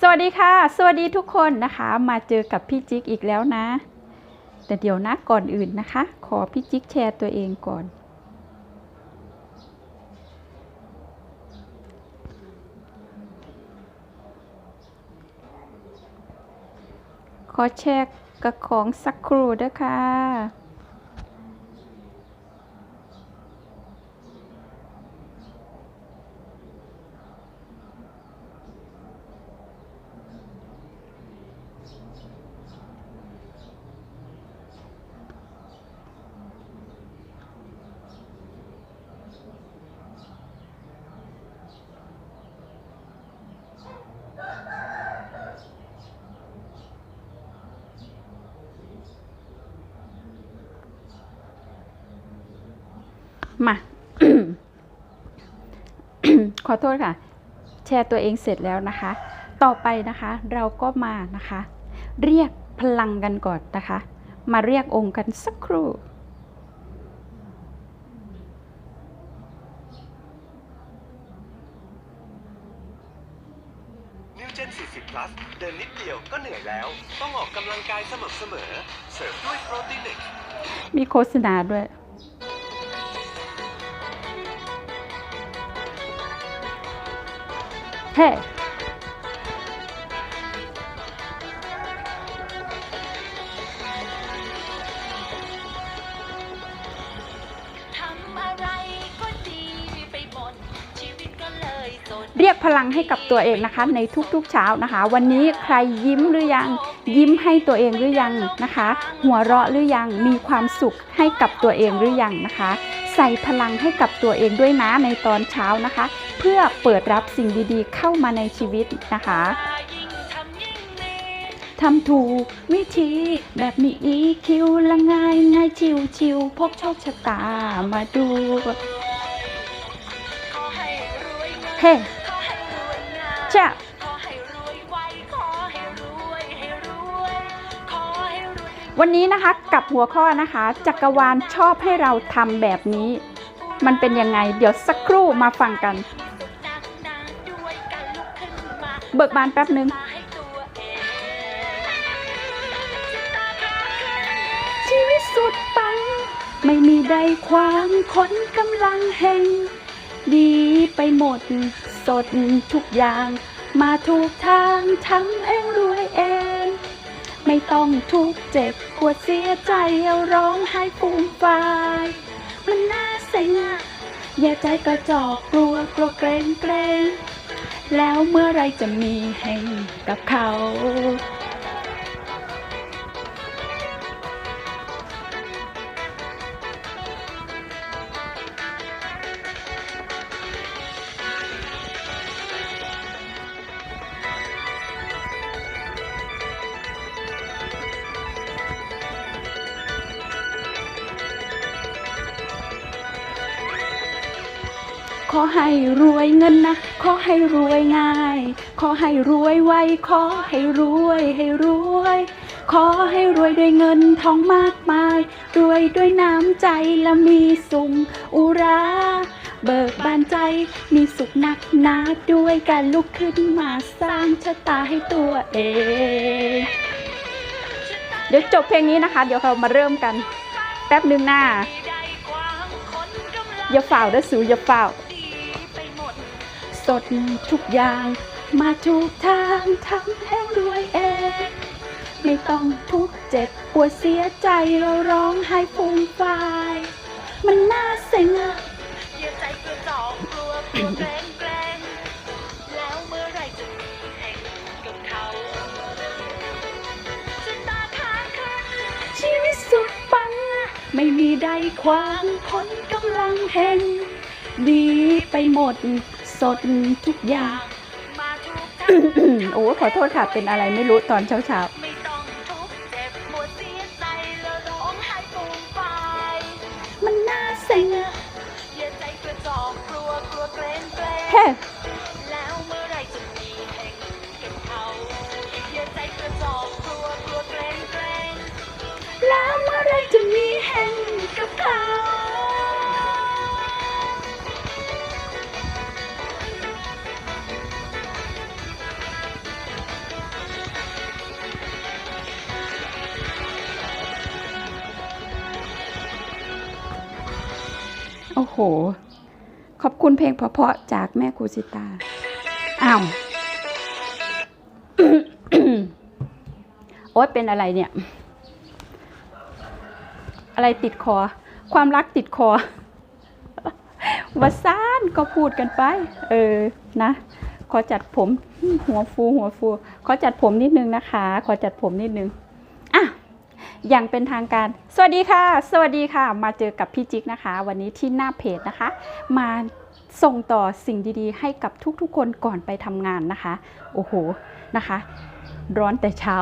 สวัสดีค่ะ สวัสดีทุกคนนะคะ มาเจอกับพี่จิ๊กอีกแล้วนะ แต่เดี๋ยวนะก่อนอื่นนะคะ ขอพี่จิ๊กแชร์ตัวเองก่อน ขอแชร์กับของสักครู่ด้วยค่ะ มา ขอโทษค่ะ แชร์ตัวเองเสร็จแล้วนะคะ ต่อไปนะคะ เราก็มานะคะ เรียกพลังกันก่อนนะคะ มาเรียกองค์กันสักครู่นิวเจน40 plus เดินนิดเดียวก็เหนื่อยแล้ว ต้องออกกำลังกายสม่ำเสมอ เสริมด้วยโปรตีนิกมีโฆษณาด้วย เฮ้เรียกพลังให้กับตัวเองนะคะ ในทุกๆเช้านะคะ วันนี้ใครยิ้มหรือยัง ยิ้มให้ตัวเองหรือยังนะคะ หัวเราะหรือยังมีความสุขให้กับตัวเองหรือยังนะคะ ใส่พลังให้กับตัวเองด้วยนะในตอนเช้านะคะ เพื่อเปิดรับสิ่งดีๆ เข้ามาในชีวิตนะคะยิ่งทำยิ่งเลวทำถูกวิธีแบบมีอีคิวละง่ายง่ายชิวชิวพกโชคชะตามาดูขอให้รวยเงินเฮ้ขอให้รวยงา วันนี้นะคะกับหัวข้อนะคะจักรวาลชอบให้เราทำแบบนี้ มันเป็นยังไง เดี๋ยวสักครู่มาฟังกัน เบิกบานแป๊บนึงชีวิตสุดปัง ไม่มีใดความคนกำลังแห่ง ดีไปหมดสดทุกอย่าง มาถูกทางทำเองรวยเอง ไม่ต้องทุกข์เจ็บปวดเสียใจเอาร้องไห้ฟูมฟาย มันน่าเซ็งอย่าใจกระจอกกลัวกลัวเกรงเกรงแล้วเมื่อไรจะมีให้กับเขา อให้รวยเงินนะ ขอให้รวยง่าย ขอให้รวยไว ขอให้รวยให้รวย ขอให้รวยด้วยเงินทองมากมาย รวยด้วยน้ำใจและมีสุงอุราเบิกบานใจมีสุขนักหนาด้วยการลุกขึ้นมาสร้างชะตาให้ตัวเอง เดี๋ยวจบเพลงนี้นะคะ เดี๋ยวเรามาเริ่มกัน แป๊บหนึ่งหน้าอย่าฝ่าเด้อสูอย่าฝ่า สดทุกอย่าง มาถูกทางทำให้รวยเอง ไม่ต้องทุกเจ็บปวดเสียใจเราร้องไห้ฟูมฟาย มันน่าเซ็งอะอย่าใจกระจอกกลัวกลัวแกล้งแกล้งแล้วเมื่อไรจะมีแห่งกับเขาจะตาค้างคืนชีวิตสุดปัง ไม่มีใดขวางคนกำลังแห่งดีไปหมด สดทุกอย่างมาทุกทาง โอ้ขอโทษค่ะ เป็นอะไรไม่รู้ตอนเช้าเช้าไม่ต้องทุกข์เจ็บปวดเสียใจแล้วร้องไห้ฟูมฟายๆมันน่าเซ็งอะอย่าใจกระจอกกลัวกลัวเกรงเกรงเฮ้แล้วเมื่อไรจะมีแห่งกับเขา โห ขอบคุณเพลงเพราะๆจากแม่ครูสิตา อ้าว โอ๊ยเป็นอะไรเนี่ย อะไรติดคอ ความรักติดคอวาซานก็พูดกันไป เออ นะ ขอจัดผม หัวฟูหัวฟู ขอจัดผมนิดนึงนะคะ ขอจัดผมนิดนึง อย่างเป็นทางการ สวัสดีค่ะ สวัสดีค่ะ มาเจอกับพี่จิ๊กนะคะ วันนี้ที่หน้าเพจนะคะ มาส่งต่อสิ่งดีๆ ให้กับทุกๆคนก่อนไปทำงานนะคะ โอ้โหนะคะ ร้อนแต่เช้า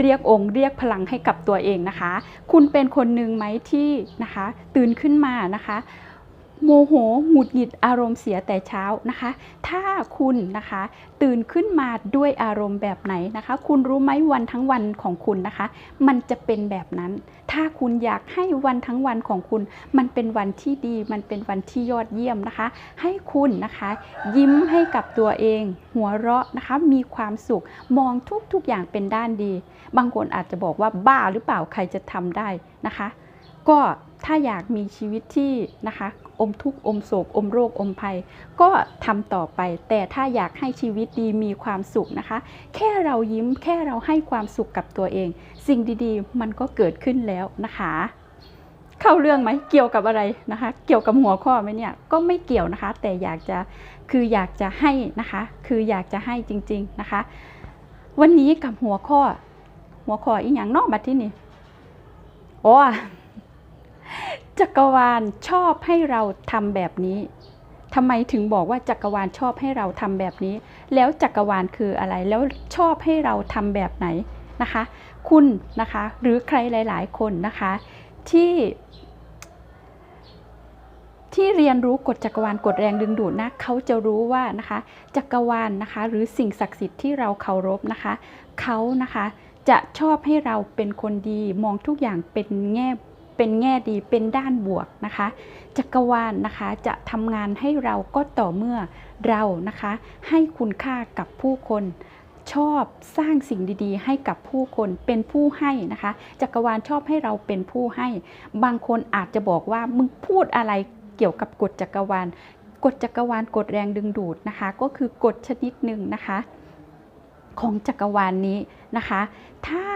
เรียกองค์เรียกพลังให้กับตัวเองนะคะ คุณเป็นคนหนึ่งไหมที่นะคะ ตื่นขึ้นมานะคะ โมโหหงุดหงิดอารมณ์เสียแต่เช้านะคะ ถ้าคุณนะคะ ตื่นขึ้นมาด้วยอารมณ์แบบไหนนะคะ คุณรู้ไหมวันทั้งวันของคุณนะคะ มันจะเป็นแบบนั้น ถ้าคุณอยากให้วันทั้งวันของคุณ มันเป็นวันที่ดี มันเป็นวันที่ยอดเยี่ยมนะคะ ให้คุณนะคะ ยิ้มให้กับตัวเอง หัวเราะนะคะ มีความสุขมองทุกๆอย่างเป็นด้านดี บางคนอาจจะบอกว่าบ้าหรือเปล่าใครจะทำได้นะคะ ก็ ถ้าอยากมีชีวิตที่นะคะอมทุกข์อมโศกอมโรคอมภัย ก็ทำต่อไป แต่ถ้าอยากให้ชีวิตดีมีความสุขนะคะ แค่เรายิ้มแค่เราให้ความสุขกับตัวเอง สิ่งดีๆ มันก็เกิดขึ้นแล้วนะคะ เข้าเรื่องไหมเกี่ยวกับอะไรนะคะ เกี่ยวกับหัวข้อไหมเนี่ยก็ไม่เกี่ยวนะคะ แต่อยากจะคืออยากจะให้นะคะ คืออยากจะให้จริง ๆนะคะ วันนี้กับหัวข้อ หัวข้ออีกอย่างนอกบัดที่นี่โอ้ จักรวาลชอบให้เราทำแบบนี้ทำไมถึงบอกว่าจักรวาลชอบให้เราทำแบบนี้ แล้วจักรวาลคืออะไร แล้วชอบให้เราทำแบบไหนนะคะ คุณนะคะ หรือใครหลาย ๆ คนนะคะ ที่ ที่เรียนรู้กฎจักรวาลกฎแรงดึงดูดนะเขาจะรู้ว่านะคะ จักรวาลนะคะ หรือสิ่งศักดิ์สิทธิ์ที่เราเคารพนะคะเขานะคะ จะชอบให้เราเป็นคนดีมองทุกอย่างเป็นแง่ เป็นแง่ดีเป็นด้านบวกนะคะจักรวาลนะคะจะทำงานให้เราก็ต่อเมื่อเรานะคะให้คุณค่ากับผู้คนชอบสร้างสิ่งดีๆ ให้กับผู้คนเป็นผู้ให้นะคะ จักรวาลชอบให้เราเป็นผู้ให้ บางคนอาจจะบอกว่ามึงพูดอะไรเกี่ยวกับกฎจักรวาลกฎจักรวาลกฎแรงดึงดูดนะคะ ก็คือกฎชนิดหนึ่งนะคะ ของจักรวาลนนี้ นะคะ ถ้า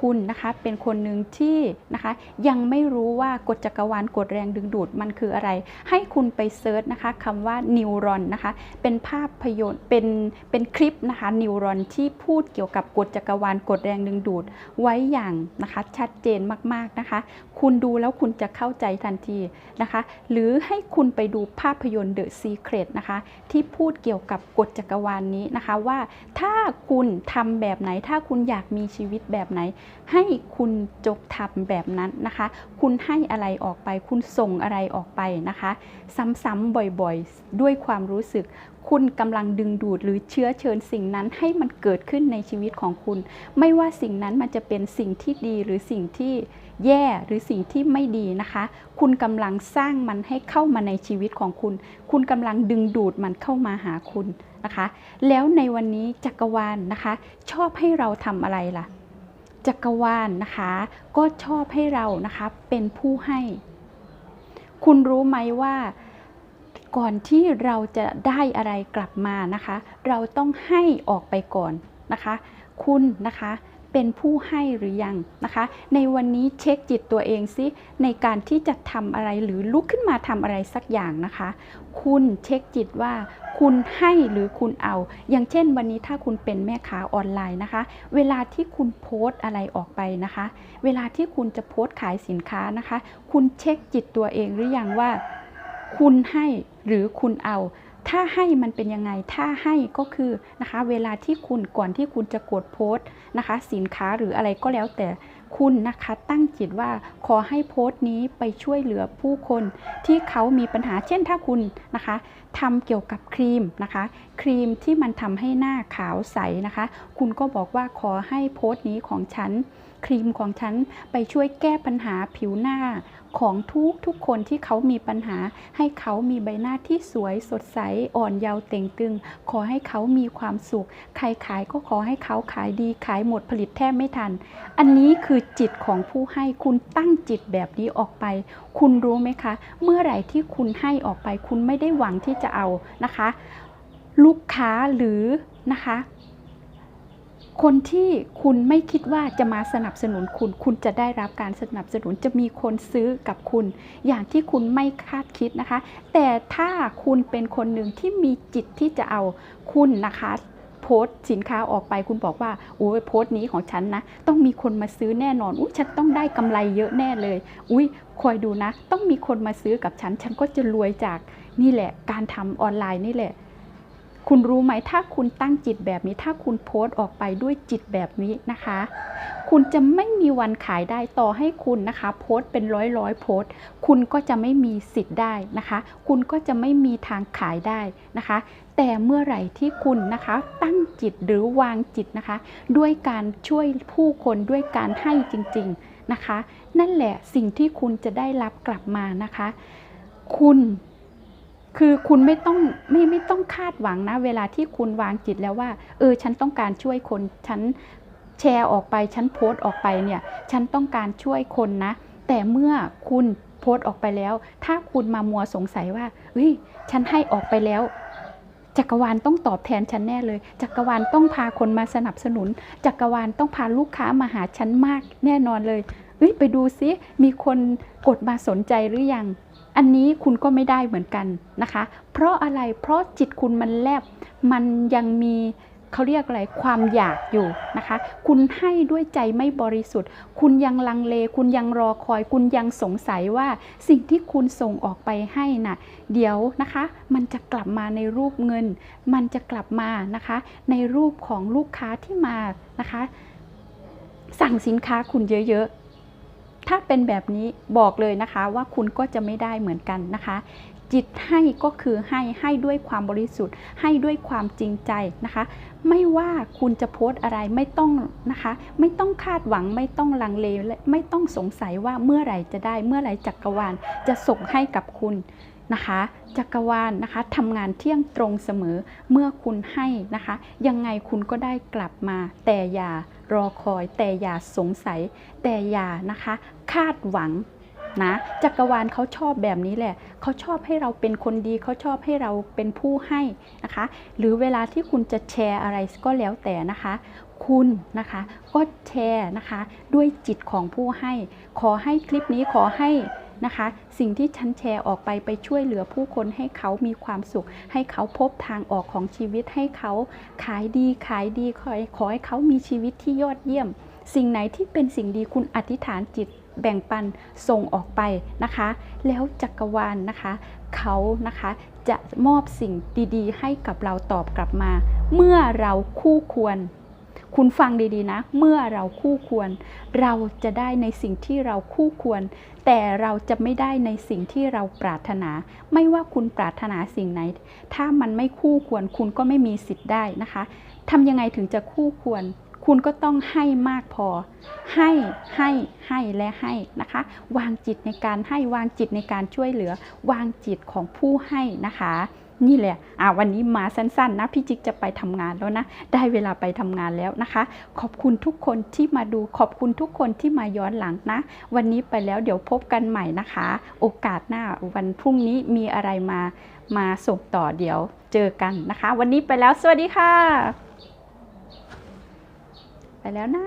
คุณนะคะเป็นคนหนึ่งที่นะคะยังไม่รู้ว่ากฎจักรวาลกฎแรงดึงดูดมันคืออะไร ให้คุณไปเซิร์ชนะคะคำว่านิวรอนนะคะเป็นภาพยนตร์เป็นเป็นคลิปนะคะนิวรอนที่พูดเกี่ยวกับกฎจักรวาลกฎแรงดึงดูด ไว้อย่างนะคะชัดเจนมากๆนะคะ คุณดูแล้วคุณจะเข้าใจทันทีนะคะ หรือให้คุณไปดูภาพยนตร์ The Secret นะคะที่พูดเกี่ยวกับกฎจักรวาลนนี้นะคะว่าถ้าคุณทำแบบไหนถ้าคุณอยากมีชีวิตแบบไหน ให้คุณจกทำแบบนั้นนะคะ คุณให้อะไรออกไป คุณส่งอะไรออกไปนะคะ ซ้ำๆบ่อยๆ ด้วยความรู้สึก คุณกำลังดึงดูดหรือเชื้อเชิญสิ่งนั้นให้มันเกิดขึ้นในชีวิตของคุณ ไม่ว่าสิ่งนั้นมันจะเป็นสิ่งที่ดีหรือสิ่งที่แย่หรือสิ่งที่ไม่ดีนะคะ คุณกำลังสร้างมันให้เข้ามาในชีวิตของคุณ คุณกำลังดึงดูดมันเข้ามาหาคุณ นะคะ แล้วในวันนี้จักรวาลนะคะ ชอบให้เราทำอะไรล่ะ จักรวาลนะคะ ก็ชอบให้เรานะคะเป็นผู้ให้ คุณรู้ไหมว่าก่อนที่เราจะได้อะไรกลับมานะคะ เราต้องให้ออกไปก่อนนะคะ คุณนะคะ เป็นผู้ให้หรือยังนะคะ ในวันนี้เช็คจิตตัวเองซิในการที่จะทำอะไรหรือลุกขึ้นมาทำอะไรสักอย่างนะคะ คุณเช็คจิตว่าคุณให้หรือคุณเอา อย่างเช่นวันนี้ถ้าคุณเป็นแม่ค้าออนไลน์นะคะ เวลาที่คุณโพสต์อะไรออกไปนะคะ เวลาที่คุณจะโพสต์ขายสินค้านะคะ คุณเช็คจิตตัวเองหรือยังว่า คุณให้หรือคุณเอา ถ้าให้มันเป็นยังไง ถ้าให้ก็คือนะคะเวลาที่คุณก่อนที่คุณจะกดโพสต์นะคะ สินค้าหรืออะไรก็แล้วแต่คุณนะคะตั้งจิตว่าขอให้โพสต์นี้ไปช่วยเหลือผู้คนที่เขามีปัญหาเช่นถ้าคุณนะคะทำเกี่ยวกับครีมนะคะ ครีมที่มันทำให้หน้าขาวใสนะคะ คุณก็บอกว่าขอให้โพสต์นี้ของฉันครีมของฉันไปช่วยแก้ปัญหาผิวหน้าของทุกทุกคนที่เขามีปัญหา ให้เขามีใบหน้าที่สวยสดใสอ่อนเยาว์เต่งตึง ขอให้เขามีความสุข ใครขายก็ขอให้เขาขายดีขายหมดผลิตแทบไม่ทัน อันนี้คือจิตของผู้ให้คุณตั้งจิตแบบนี้ออกไป คุณรู้ไหมคะ เมื่อไหร่ที่คุณให้ออกไป คุณไม่ได้หวังที่จะเอานะคะ ลูกค้าหรือนะคะ คนที่คุณไม่คิดว่าจะมาสนับสนุนคุณ คุณจะได้รับการสนับสนุนจะมีคนซื้อกับคุณ อย่างที่คุณไม่คาดคิดนะคะ แต่ถ้าคุณเป็นคนหนึ่งที่มีจิตที่จะเอาคุณนะคะโพสสินค้าออกไปคุณบอกว่าโอ้ยโพสนี้ของฉันนะ ต้องมีคนมาซื้อแน่นอนอุ้ยฉันต้องได้กำไรเยอะแน่เลย อุ้ยคอยดูนะ ต้องมีคนมาซื้อกับฉัน ฉันก็จะรวยจากนี่แหละ การทำออนไลน์นี่แหละ คุณรู้ไหมถ้าคุณตั้งจิตแบบนี้ ถ้าคุณโพสต์ออกไปด้วยจิตแบบนี้นะคะ คุณจะไม่มีวันขายได้ต่อให้คุณนะคะ โพสต์เป็นร้อยร้อยๆโพสต์ คุณก็จะไม่มีสิทธิ์ได้นะคะ คุณก็จะไม่มีทางขายได้นะคะ แต่เมื่อไหร่ที่คุณนะคะ ตั้งจิตหรือวางจิตนะคะ ด้วยการช่วยผู้คนด้วยการให้จริง ๆนะคะ นั่นแหละสิ่งที่คุณจะได้รับกลับมานะคะ คุณ คือคุณไม่ต้องไม่ไม่ต้องคาดหวังนะ เวลาที่คุณวางจิตแล้วว่า เออ ฉันต้องการช่วยคน ฉันแชร์ออกไป ฉันโพสต์ออกไปเนี่ย ฉันต้องการช่วยคนนะ แต่เมื่อคุณโพสต์ออกไปแล้ว ถ้าคุณมามัวสงสัยว่าเฮ้ย ฉันให้ออกไปแล้ว จักรวาลต้องตอบแทนฉันแน่เลย จักรวาลต้องพาคนมาสนับสนุน จักรวาลต้องพาลูกค้ามาหาฉันมากแน่นอนเลยเฮ้ยไปดูซิ มีคนกดมาสนใจหรือยัง อันนี้คุณก็ไม่ได้เหมือนกันนะคะ เพราะอะไรเพราะจิตคุณมันแลบมันยังมีเขาเรียกอะไรความอยากอยู่นะคะ คุณให้ด้วยใจไม่บริสุทธิ์ คุณยังลังเล คุณยังรอคอย คุณยังสงสัยว่าสิ่งที่คุณส่งออกไปให้น่ะ เดี๋ยวนะคะ มันจะกลับมาในรูปเงิน มันจะกลับมานะคะ ในรูปของลูกค้าที่มานะคะ สั่งสินค้าคุณเยอะๆ ถ้าเป็นแบบนี้บอกเลยนะคะว่าคุณก็จะไม่ได้เหมือนกันนะคะ จิตให้ก็คือให้ให้ด้วยความบริสุทธิ์ ให้ด้วยความจริงใจนะคะ ไม่ว่าคุณจะโพสต์อะไรไม่ต้องนะคะ ไม่ต้องคาดหวังไม่ต้องลังเลและไม่ต้องสงสัยว่าเมื่อไหร่จะได้เมื่อไหร่จักรวาลจะส่งให้กับคุณ นะคะจักรวาลนะคะทำงานเที่ยงตรงเสมอเมื่อคุณให้นะคะ ยังไงคุณก็ได้กลับมา แต่อย่ารอคอย แต่อย่าสงสัย แต่อย่านะคะ คาดหวังนะจักรวาลเขาชอบแบบนี้แหละ เขาชอบให้เราเป็นคนดี เขาชอบให้เราเป็นผู้ให้นะคะ หรือเวลาที่คุณจะแชร์อะไรก็แล้วแต่นะคะ คุณนะคะก็แชร์นะคะ ด้วยจิตของผู้ให้ ขอให้คลิปนี้ขอให้ นะคะ สิ่งที่ฉันแชร์ออกไปไปช่วยเหลือผู้คนให้เขามีความสุข ให้เขาพบทางออกของชีวิตให้เขาขายดีขายดีขอให้ขอให้เขามีชีวิตที่ยอดเยี่ยม สิ่งไหนที่เป็นสิ่งดีคุณอธิษฐานจิตแบ่งปันส่งออกไปนะคะ แล้วจักรวาลนะคะ เขานะคะจะมอบสิ่งดีๆ ให้กับเราตอบกลับมา เมื่อเราคู่ควร คุณฟังดีๆนะ เมื่อเราคู่ควร เราจะได้ในสิ่งที่เราคู่ควร แต่เราจะไม่ได้ในสิ่งที่เราปรารถนา ไม่ว่าคุณปรารถนาสิ่งไหน ถ้ามันไม่คู่ควรคุณก็ไม่มีสิทธิ์ได้นะคะทำยังไงถึงจะคู่ควร คุณก็ต้องให้มากพอ ให้ให้ให้และให้นะคะ วางจิตในการให้วางจิตในการช่วยเหลือ วางจิตของผู้ให้นะคะ นี่แหละอ่าวันนี้มาสั้นๆนะพี่จิ๊กจะไปทำงานแล้วนะ ได้เวลาไปทำงานแล้วนะคะ ขอบคุณทุกคนที่มาดูขอบคุณทุกคนที่มาย้อนหลังนะ วันนี้ไปแล้วเดี๋ยวพบกันใหม่นะคะ โอกาสหน้าวันพรุ่งนี้มีอะไรมามาส่งต่อเดี๋ยวเจอกันนะคะ วันนี้ไปแล้วสวัสดีค่ะ ไปแล้วนะ